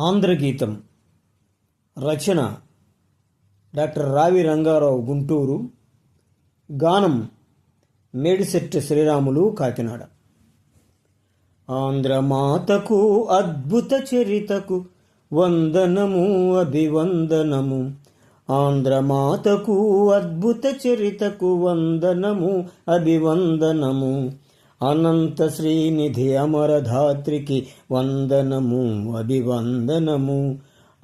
ఆంధ్రగీతం రచన doctor రావి రంగారావు గుంటూరు. గానం మేడిశెట్టి శ్రీరాములు కాకినాడ. ఆంధ్రమాతకు అద్భుత చరితకు వందనము అభివందనము. ఆంధ్రమాతకు అద్భుత చరితకు వందనము అభివందనము. అనంత శ్రీనిధి అమరధాత్రికి వందనము అభివందనము.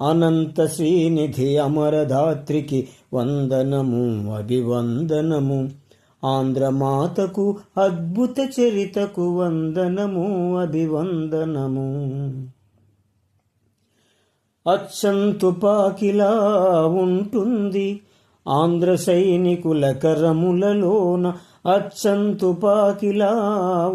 అనంత శ్రీనిధి అమరధాత్రికి వందనము అభివందనము. ఆంధ్రమాతకు అద్భుత చరితకు వందనము అభివందనము. అచ్చంతు పాకిలా ఉంటుంది ఆంధ్ర సైనికుల కరములలోన అచ్చంతు పాకిలా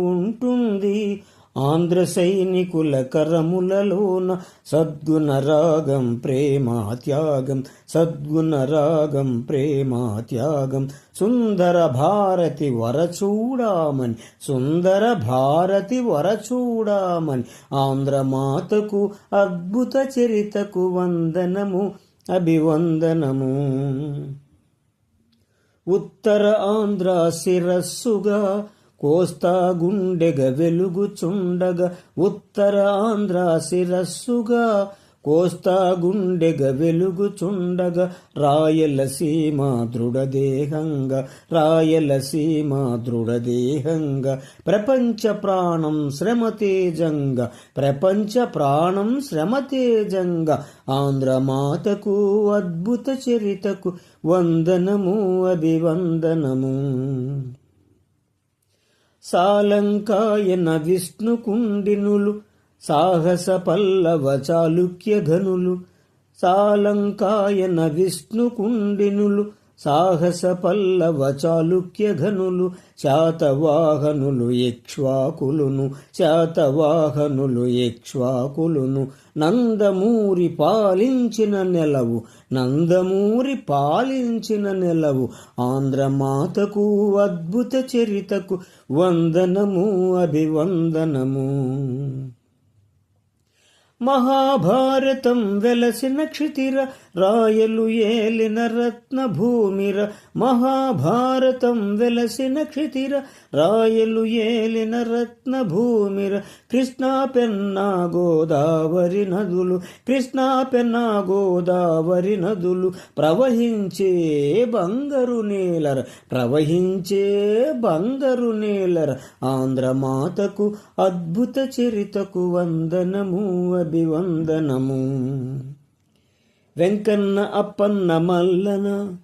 ఉంటుంది. ఆంధ్ర సైనికుల కరములలోన సద్గుణ రాగం ప్రేమ త్యాగం సద్గుణ రాగం ప్రేమ త్యాగం. సుందర భారతి వరచూడామని సుందర భారతి వరచూడామని ఆంధ్రమాతకు అద్భుత చరితకు వందనము అభివందనము. ఉత్తర ఆంధ్ర శిరస్సుగా కోస్తా గుండెగ వెలుగుచుండగా ఉత్తర ఆంధ్ర శిరస్సుగా కోస్తా గుండెగ వెలుగుచుండగా రాయలసీమ దృఢదేహంగా రాయలసీమ దృఢదేహంగా ప్రపంచ ప్రాణం శ్రమతేజంగా ప్రపంచ ప్రాణం శ్రమతేజంగా ఆంధ్రమాతకు అద్భుత చరితకు వందనము అభివందనము. సాలంకాయన విష్ణుకుండినులు సాహస పల్లవ చాళుక్య ఘనులు సాలంకాయన విష్ణుకుండినులు సాహస పల్లవ చాళుక్య ఘనులు శాతవాహనులు యక్ష్వాకులును శాతవాహనులు యక్ష్వాకులును. నందమూరి పాలించిన నెలవు నందమూరి పాలించిన నెలవు ఆంధ్రమాతకు అద్భుత చరితకు వందనము అభివందనము. మహాభారతం వెలసిన క్షితిర రాయలు ఏలిన రత్న భూమిర మహాభారతం వెలసిన క్షితిర రాయలు ఏలిన రత్న భూమిర కృష్ణా పెన్నా గోదావరి నదులు కృష్ణా పెన్నా గోదావరి నదులు. ప్రవహించే బంగరు నేలర ప్రవహించే బంగరు నేలర. ఆంధ్రమాతకు అద్భుత చరితకు వందనము అభివందనము. వెంకన్న అప్పన్న మల్లన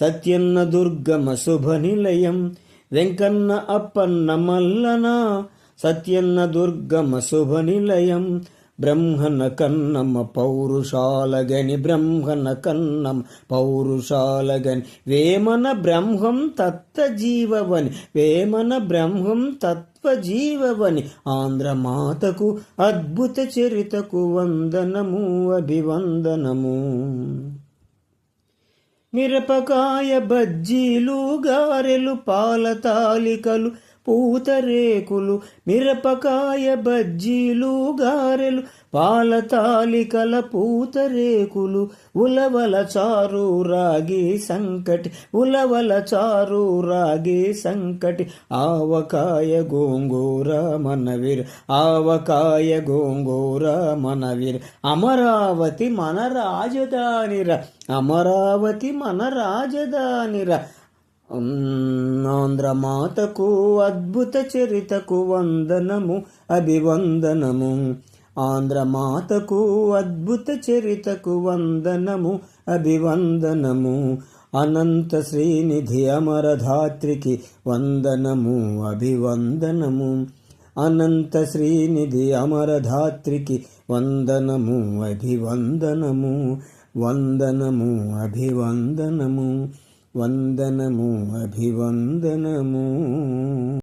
సత్యన్న దుర్గమ శుభ నిలయం. వెంకన్న అప్పన్న మల్లన సత్యన్న దుర్గమ శుభ నిలయం. బ్రహ్మణ కన్నమ పౌరుషాలగని బ్రహ్మణ కన్నం పౌరుషాలగని. వేమన బ్రహ్మం తత్వజీవవని వేమన బ్రహ్మం తత్వజీవవని. ఆంధ్రమాతకు అద్భుత చరితకు వందనము అభివందనము. మిరపకాయ బజ్జీలు గారెలు పాల తాలికలు పూతరేకులు మిరపకాయ బజ్జీలు గారెలు పాల తాలికల పూతరేకులు ఉలవల చారు రాగి సంకటి ఉలవల చారు రాగి సంకటి ఆవకాయ గోంగూర మనవీర్ ఆవకాయ గోంగూర మనవీర్ అమరావతి మన రాజధానిర అమరావతి మన రాజధానిర ఆంధ్రమాతకు అద్భుత చరితకు వందనము అభివందనము. ఆంధ్రమాతకు అద్భుత చరితకు వందనము అభివందనము. అనంత శ్రీనిధి అమరధాత్రికి వందనము అభివందనము. అనంత శ్రీనిధి అమరధాత్రికి వందనము అభివందనము. వందనము అభివందనము. వందనము అభివందనము.